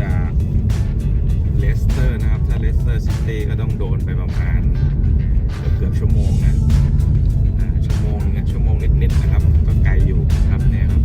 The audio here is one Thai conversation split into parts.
จากเลสเตอร์นะครับ ถ้าเลสเตอร์ซิตี้ก็ต้องโดนไปประมาณเกือบเกือบชั่วโมงนะชั่วโมงนึงอะชั่วโมงนิดๆนะครับ ก็ไกลอยู่นะครับเนี่ยครับ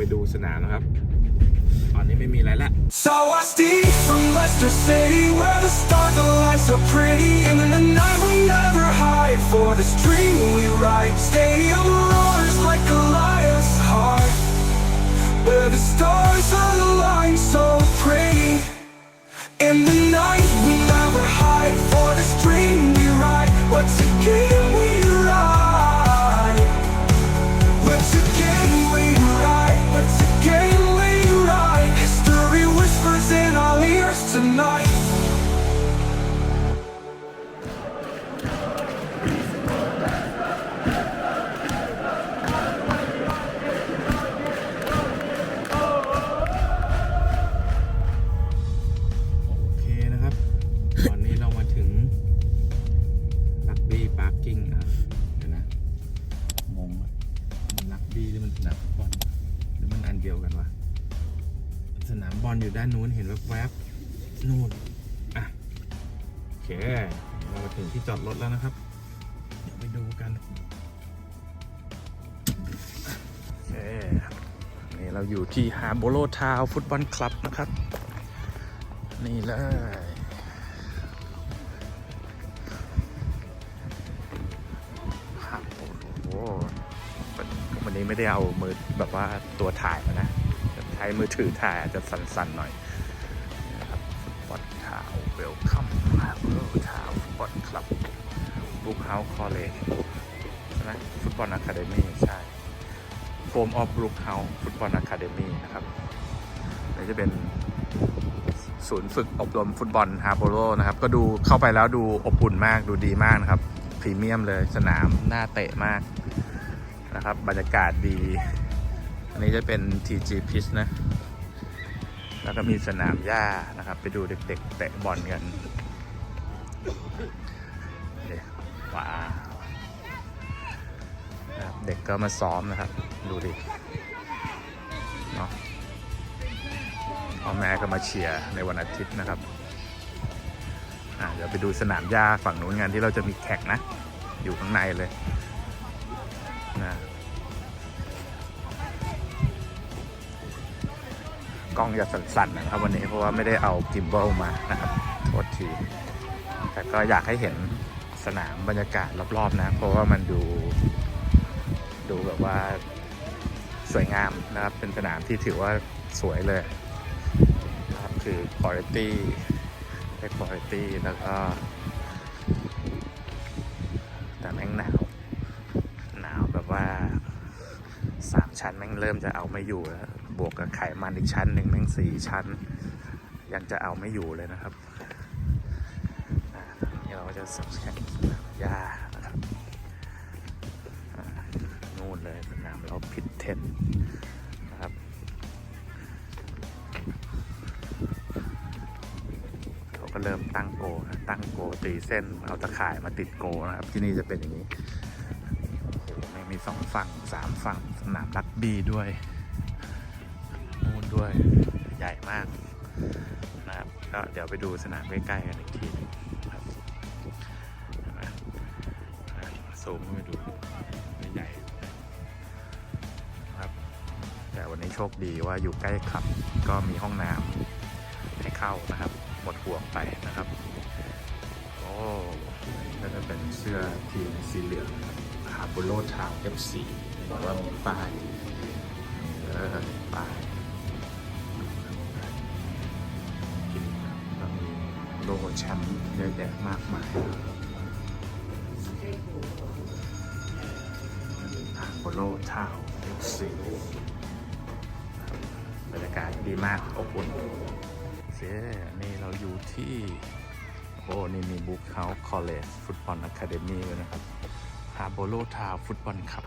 ไปดูสนามนะครับ ตอนนี้ไม่มีอะไรละ So I steep from Leicester City Where the stars align so pretty And in the night we never hide For this dream we write Stadium roars like a lion's heart Where the stars align so pretty In the night we never hide For this dream we write Once again we ที่ฮาโบโลทาวฟุตบอลคลับนะครับ นี่เลยครับโอ้โหวันนี้ไม่ได้เอามือแบบว่าตัวถ่ายมานะใช้มือถือถ่ายอาจจะสั่นๆหน่อยนะครับฟุตบอลทาวเวลคัมฮาโบโลทาวฟุตบอลคลับบุ๊กเฮาส์คอลเลจใช่ไหมฟุตบอลอะคาเดมี่ใช่ โฟมออฟบรูคเฮาส์ฟุตบอลอะคาเดมี่นะครับนี่จะเป็นศูนย์ฝึกอบรมฟุตบอลฮาโบโลนะครับ ก็ดูเข้าไปแล้วดูอบอุ่นมากดูดีมากนะครับ พรีเมียมเลยสนามน่าเตะมากนะครับ บรรยากาศดี อันนี้จะเป็น TG Pitch นะ แล้วก็มีสนามหญ้านะครับ ไปดูเด็กๆเตะบอลกันเด็กว้าวนะครับ เด็กก็มาซ้อมนะครับ ดูดิเนาะพ่อแม่ก็มาเชียร์ในวันอาทิตย์นะครับเดี๋ยวไปดูสนามหญ้าฝั่งนู้นงานที่เราจะมีแข่งนะ อยู่ข้างในเลยนะกล้องจะสั่นๆนะครับวันนี้เพราะว่าไม่ได้เอากิมเบอลมานะครับโทษที แต่ก็อยากให้เห็นสนามบรรยากาศรอบๆนะ เพราะว่ามันดู ดูแบบว่าสวยงามนะครับ เป็นสนามที่ถือว่าสวยเลยนะครับคือ quality ได้ quality แล้วก็ แต่แม่งหนาวหนาวแบบว่าสามชั้นแม่งเริ่มจะเอาไม่อยู่แล้ว บวกกับไขมันอีกชั้นหนึ่งแม่งสี่ชั้น ยังจะเอาไม่อยู่เลยนะครับนี่เราจะสับแข่งยา เลยสนามเราพิดเทนนะครับเขาก็เริ่มตั้งโกนะตั้งโกตีเส้นเอาตะข่ายมาติดโกนะครับ ที่นี่จะเป็นอย่างนี้โอ้โหแม่งมีสองฝั่งสามฝั่งสนามรักบี้ด้วยนู่นด้วยใหญ่มากนะครับก็เดี๋ยวไปดูสนามใกล้ๆกันอีกทีหนึงนะครับเห็นไหมอะซูมไปดู นี้โชคดีว่าอยู่ใกล้คลับ ก็มีห้องน้ำให้เข้านะครับหมดห่วงไปนะครับ โอ้ก็จะเป็นเสื้อทีมสีเหลืองนะครับฮาร์บูโรทาวเอฟซีบอกว่ามีป้ายเออป้ายก็มีโลโก้แชมป์เยอะแยะมากมายฮาร์บูโรทาวเอฟซีากาศดีมากอบอุ่นเจ๊นี่เราอยู่ที่ โอ้นี่มีบุ๊คเฮาส์คอลเลจฟุตบอลอะคาเดมี่เลยนะครับฮาโบโลทาวฟุตบอลคับ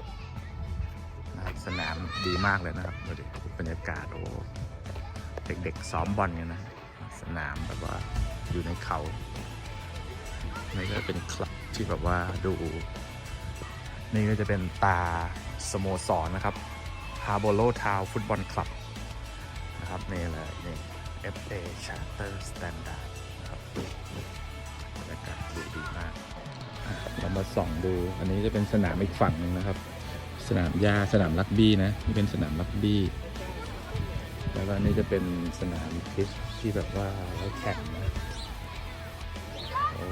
นะครับสนามดีมากเลยนะครับดูดิบรรยากาศโอ้เด็กๆซ้อมบอลกันนะ สนามแบบว่าอยู่ในเขานี่ก็เป็นคลับที่แบบว่าดู นี่ก็จะเป็นตาสโมสรนะครับฮาโบโลทาวฟุตบอลคลับ นะครับนี่เลยนี่ FA Charter Standard ครับบรรยากาศดูดีมาก เรามาส่องดู อันนี้จะเป็นสนามอีกฝั่งหนึ่งนะครับ สนามหญ้าสนามรักบี้นะ นี่เป็นสนามรักบี้ แล้วก็นนี่จะเป็นสนามพิชที่แบบว่าไว้แข่งนะโอ้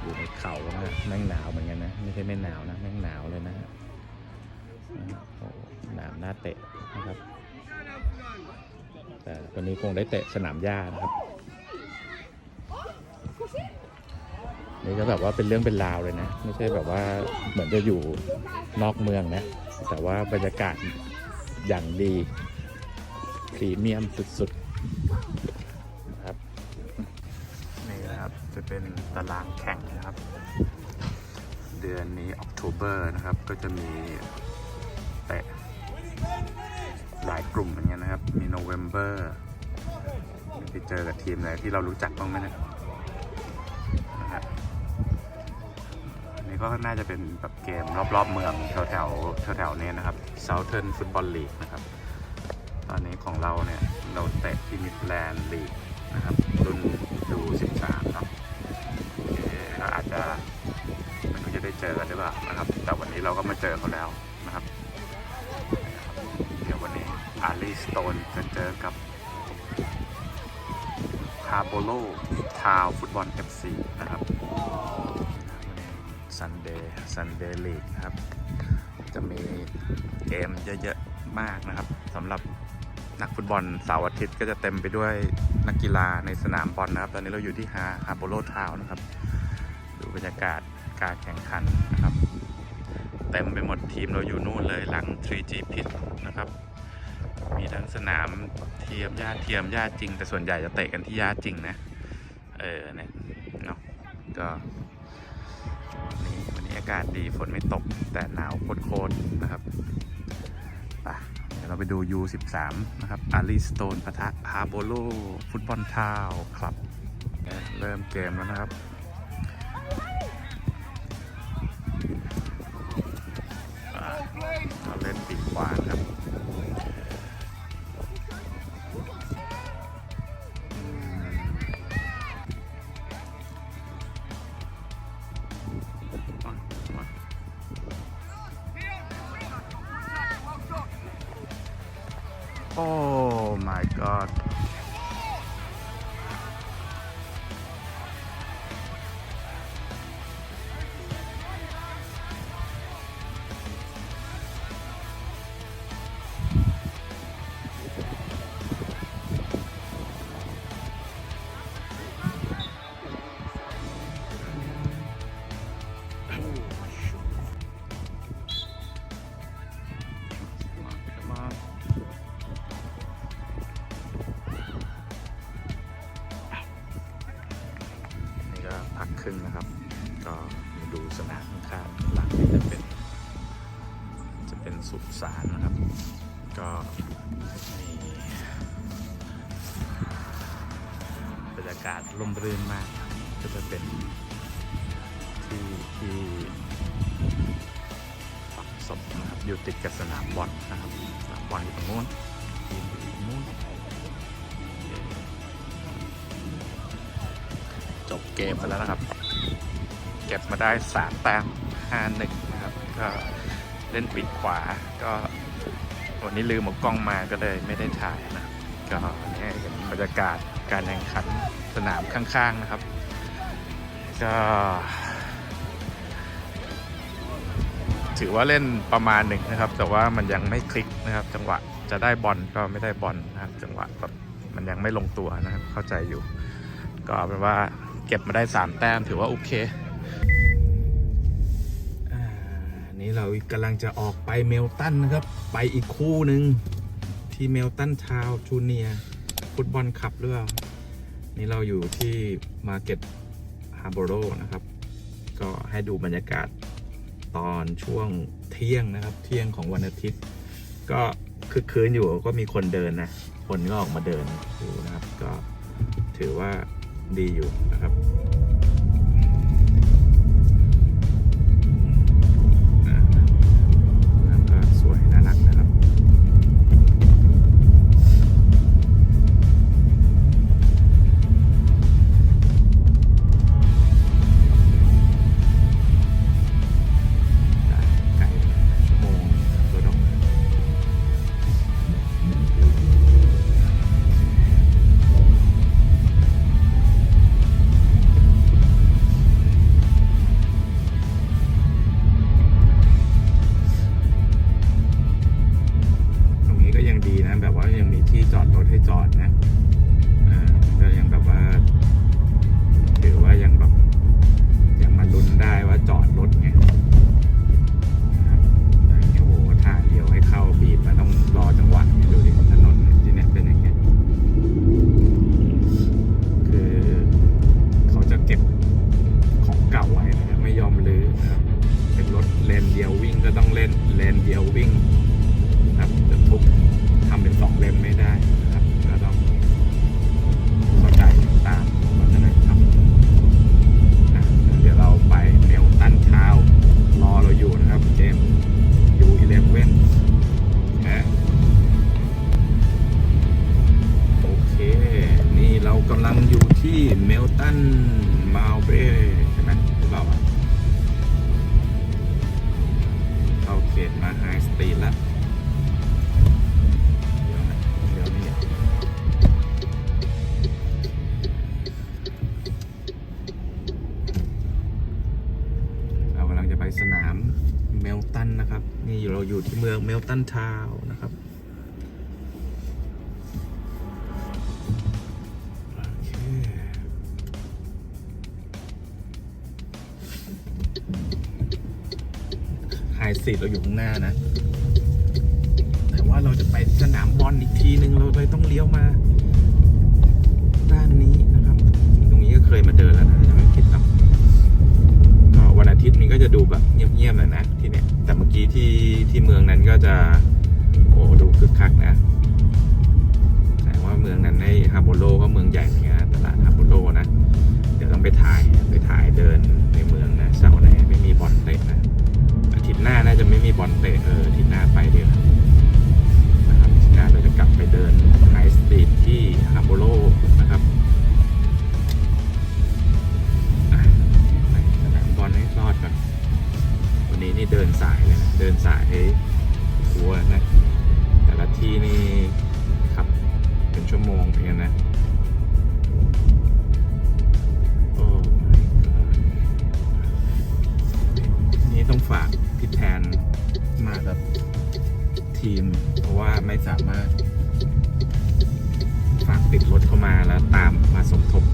อยู่ในเขานะแม่งหนาวเหมือนกันนะ ไม่ใช่ไม่หนาวนะ แม่งหนาวเลยนะฮะ สนามน่าเตะนะครับ แต่วันนี้คงได้เตะสนามหญ้านะครับ นี่ก็แบบว่าเป็นเรื่องเป็นราวเลยนะ ไม่ใช่แบบว่าเหมือนจะอยู่นอกเมืองนะ แต่ว่าบรรยากาศอย่างดีพรีเมียมสุดๆนะครับนี่นะครับจะเป็นตารางแข่งนะครับ เดือนนี้ออกโทเบอร์นะครับก็จะมี ตะหลายกลุ่มเหมือนกันนะครับ มีโนเวม ber ไปเจอกับทีมไหนที่เรารู้จักบ้างไหมนะนะครับนี่ก็น่าจะเป็นแบบเกมรอบๆเมืองแถวแถวๆแถวๆนี้นะครับ Southern Football League นะครับ ตอนนี้ของเราเนี่ย เราเตะที่ Midland League นะครับรุ่นดู13เนาะโอเคก็อาจจะไม่รู้จะได้เจอกันหรือเปล่านะครับ แต่วันนี้เราก็มาเจอเขาแล้ว รีสโตนจะเจอกับฮาโบโลทาวฟุตบอล FC นะครับซันเดย์ซันเดย์ลีกนะครับ จะมีเกมเยอะๆมากนะครับสำหรับนักฟุตบอลเสาร์อาทิตย์ก็จะเต็มไปด้วยนักกีฬาในสนามบอลนะครับ ตอนนี้เราอยู่ที่ฮาฮาโบโลทาวนะครับ ดูบรรยากาศการแข่งขันนะครับ เต็มไปหมดทีมเราอยู่นู่นเลยหลัง 3G พิษนะครับ ทั้งสนามเทียมหญ้าเทียมหญ้าจริง แต่ส่วนใหญ่จะเตะกันที่หญ้าจริงนะ เออเนี่ยเนาะก็วันนี้วันนี้อากาศดีฝนไม่ตก แต่หนาวโคตรๆนะครับไปเดี๋ยวเราไปดู U13 นะครับอารีสโตนปะทะฮาโบโลฟุตบอลทาวครับเริ่มเกมแล้วนะครับอ่าเราเล่นปีกขวาครับ สุสานนะครับ ก็มีบรรยากาศร่มรื่นมาก ก็จะเป็นที่ที่ฝังศพนะครับ อยู่ติดกับสนามบอลนะครับสนามบอลอยู่ตรงนู้นทีมอยู่ตรงนู้นจบเกมไปแล้วนะครับ เก็บมาได้สามแต้มห้าหนึ่งนะครับก็ เล่นปีกขวา ก็วันนี้ลืมเอากล้องมาก็เลยไม่ได้ถ่ายนะ ก็เนี่ยเห็นบรรยากาศการแข่งขันสนามข้างๆนะครับ ก็ถือว่าเล่นประมาณหนึ่งนะครับ แต่ว่ามันยังไม่คลิกนะครับ จังหวะจะได้บอลก็ไม่ได้บอลนะครับ จังหวะแบบมันยังไม่ลงตัวนะครับ เข้าใจอยู่ ก็เอาเป็นว่าเก็บมาได้สามแต้มถือว่าโอเค อ่า นี่เรากำลังจะออกไปเมลตันนะครับ ไปอีกคู่หนึ่งที่เมลตันทาวจูเนียฟุตบอลคับหรือเปล่านี่เราอยู่ที่มาร์เก็ตฮาร์บโรนะครับ ก็ให้ดูบรรยากาศตอนช่วงเที่ยงนะครับ เที่ยงของวันอาทิตย์ ก็คึกคืนอยู่ก็มีคนเดินนะ คนก็ออกมาเดินอยู่นะครับ ก็ถือว่าดีอยู่นะครับ เดียววิ่งก็ต้องเล่นเลนเดียววิ่งครับจะทุกทำเป็นสองเลนไม่ได้ สนามเมลตันนะครับ นี่เราอยู่ที่เมืองเมลตันทาวนะครับโอเคไฮสตรีเราอยู่ข้างหน้านะ แต่ว่าเราจะไปสนามบอลอีกทีหนึ่งเราเลยต้องเลี้ยวมา ด้านนี้นะครับ ตรงนี้ก็เคยมาเดินแล้วนะ วันอาทิตย์นี้ก็จะดูแบบเงียบๆหน่อยนะที่เนี่ยแต่เมื่อกี้ที่ที่เมืองนั้นก็จะ โอ้ดูคึกคักนะแต่ว่าเมืองนั้นในฮาโบโลก็เมืองใหญ่เหมือนกันนะตลาดฮาโบโลนะ เดี๋ยวต้องไปถ่ายไปถ่ายเดินในเมืองนะเสาร์ไหนไม่มีบอลเตะนะอาทิตย์หน้าน่าจะไม่มีบอลเตะเอออาทิตย์หน้าไปเดียวนะครับอาทิตย์หน้าเราจะกลับไปเดินไฮสตรีทที่ฮาโบโล เดินสายเลยนะเดินสายให้ทัวร์นะ แต่ละที่นี่ขับเป็นชั่วโมงเหมือนกันนะโอ้นี่ต้องฝากพี่แทนมากับทีม เพราะว่าไม่สามารถ ฝากติดรถเข้ามาแล้วตามมาสมทบ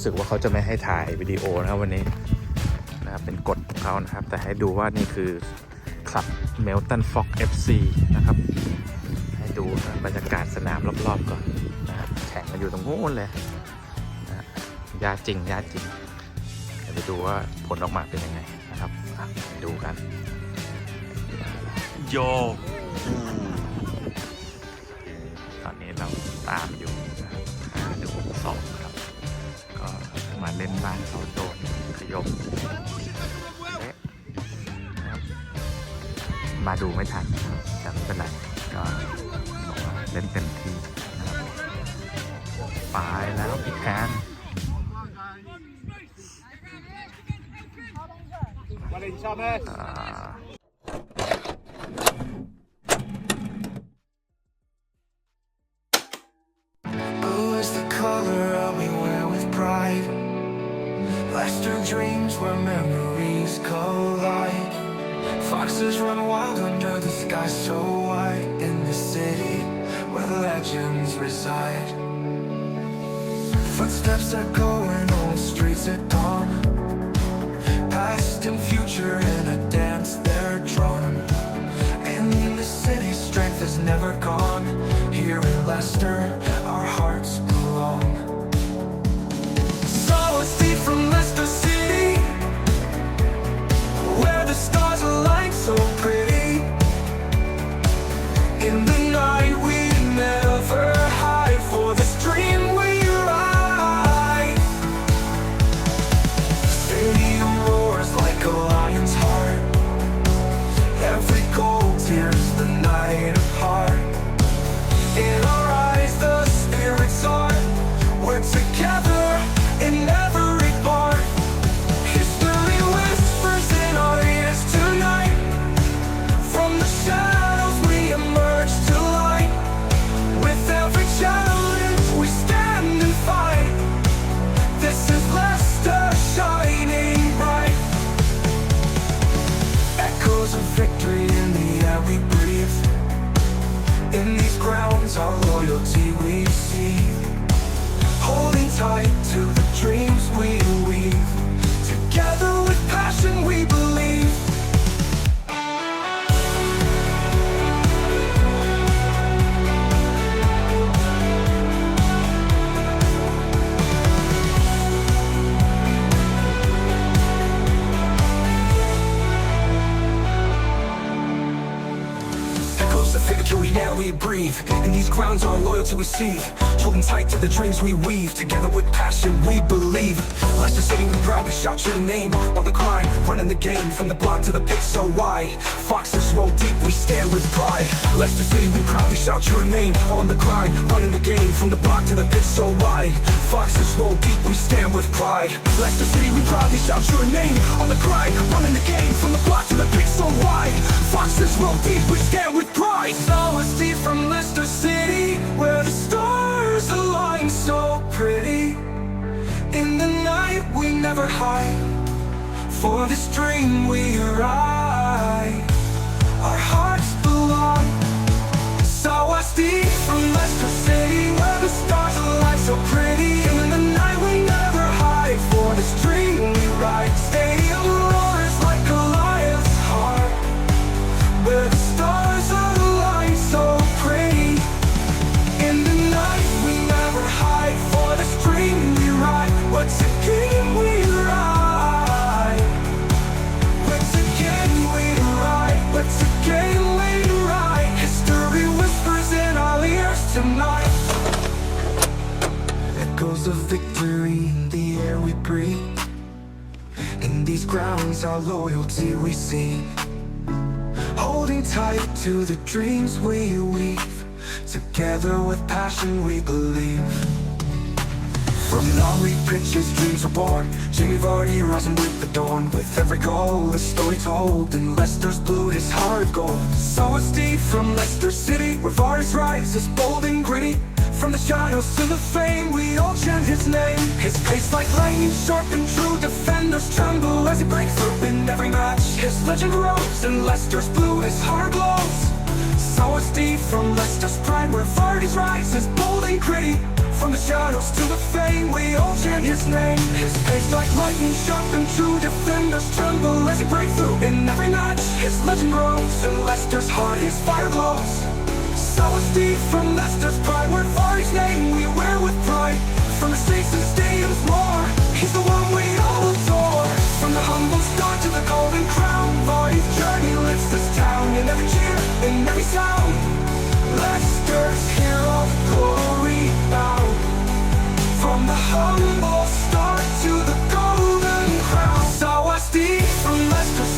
รู้สึกว่าเขาจะไม่ให้ถ่ายวิดีโอนะครับวันนี้นะครับเป็นกฎของเขานะครับ แต่ให้ดูว่านี่คือคลับเมลตันฟ็อก FC นะครับ ให้ดูบรรยากาศสนามรอบๆก่อนนะครับแข่งกันอยู่ตรงโน้นเลยนะยาจริงยาจริงเดี๋ยวไปดูว่าผลออกมาเป็นยังไงนะครับดูกัน โยตอนนี้เราตาม เล่นบ้านเขาโดนขยมเละนะครับมาดูไม่ทันนะครับแต่ไม่เป็นไรก็บอกว่าเล่นเต็มที่นะครับไปแล้วพี่แคนอ่า to count. Breathe. In these grounds, our loyalty we see. Holding tight to the dreams we weave. Together with passion, we believe. Leicester City, we proudly shout your name. On the climb, running the game from the block to the pitch so wide. Foxes roll deep, we stand with pride. Leicester City, we proudly shout your name. On the climb, running the game from the block to the pitch so wide. Foxes roll deep, we stand with pride. Leicester City, we proudly shout your name. On the grind, running the game from the block to the pitch so wide. Foxes roll deep, we stand with pride. So it's deep from Leicester City, where the stars align so pretty. In the night, we never hide. For this dream we ride. Our hearts belong. Deep from Leicester City, where the stars align so pretty. of victory in the air we breathe. In these grounds, our loyalty we see. Holding tight to the dreams we weave. Together with passion, we believe. From non-league his dreams are born. Shade already rising with the dawn. With every goal, a story told. And Leicester's blue is heart gold. So it's deep from Leicester City, where Vardy's rise, is bold and gritty. From the shadows to the fame, we all chant his name. His pace like lightning, sharp and true. Defenders tremble as he breaks through in every match. His legend grows, and Leicester's blue, his heart glows. So it's deep from Leicester's pride where Vardy's rise is bold and gritty From the shadows to the fame we all chant his name His pace like lightning sharp and true Defenders tremble as he breaks through in every match His legend grows and Leicester's heart his fire glows from Leicester's pride. Name we wear with pride. From the and more He's the one we all adore. From the humble start to the golden crown For journey lifts this town. In every cheer, in every sound. Leicester's hero glory bound. From the humble start to the golden crown. Us deep from Leicester's